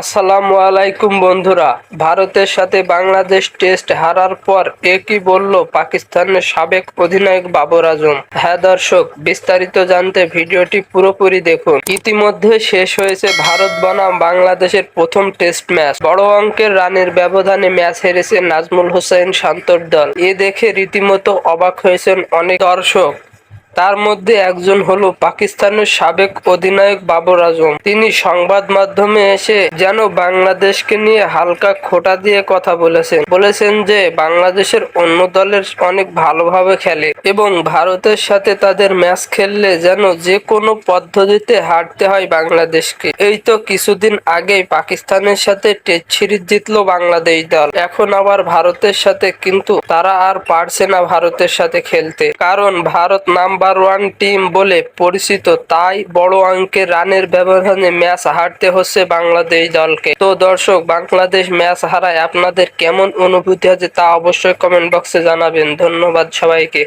আসসালামু আলাইকুম, বন্ধুরা। ভারতের সাথে বাংলাদেশ টেস্ট হারার পর একই বলল পাকিস্তানের সাবেক অধিনায়ক বাবর আজম? হ্যাঁ দর্শক, বিস্তারিত জানতে ভিডিওটি পুরোপুরি দেখুন। ইতিমধ্যে শেষ হয়েছে ভারত বনাম বাংলাদেশের প্রথম টেস্ট ম্যাচ। বড় অঙ্কের রানের ব্যবধানে ম্যাচ হেরেছে নাজমুল হোসেন শান্তর দল। এ দেখে রীতিমতো অবাক হয়েছেন অনেক দর্শক। তার মধ্যে একজন হলো পাকিস্তানের সাবেক অধিনায়ক বাবর আজম। তিনি সংবাদ মাধ্যমে এসে যেন বাংলাদেশকে নিয়ে হালকা খোটা দিয়ে কথা বলেছেন। বলেছেন যে, বাংলাদেশের অন্য দলের অনেক ভালোভাবে খেলে এবং ভারতের সাথে তাদের ম্যাচ খেললে যেন যে কোনো পদ্ধতিতে হারতে হয় বাংলাদেশকে। এই তো কিছুদিন আগেই পাকিস্তানের সাথে টেস্ট সিরিজ জিতলো বাংলাদেশ দল। এখন আবার ভারতের সাথে, কিন্তু তারা আর পারছে না ভারতের সাথে খেলতে। কারণ ভারত নাম্বার ওয়ান টিম বলে পরিচিত, তাই বড় অঙ্কের রানের ব্যবধানে ম্যাচ হারতে হচ্ছে বাংলাদেশ দলকে। তো দর্শক, বাংলাদেশ ম্যাচ হারায় আপনাদের কেমন অনুভূতি আছে তা অবশ্যই কমেন্ট বক্সে জানাবেন। ধন্যবাদ সবাইকে।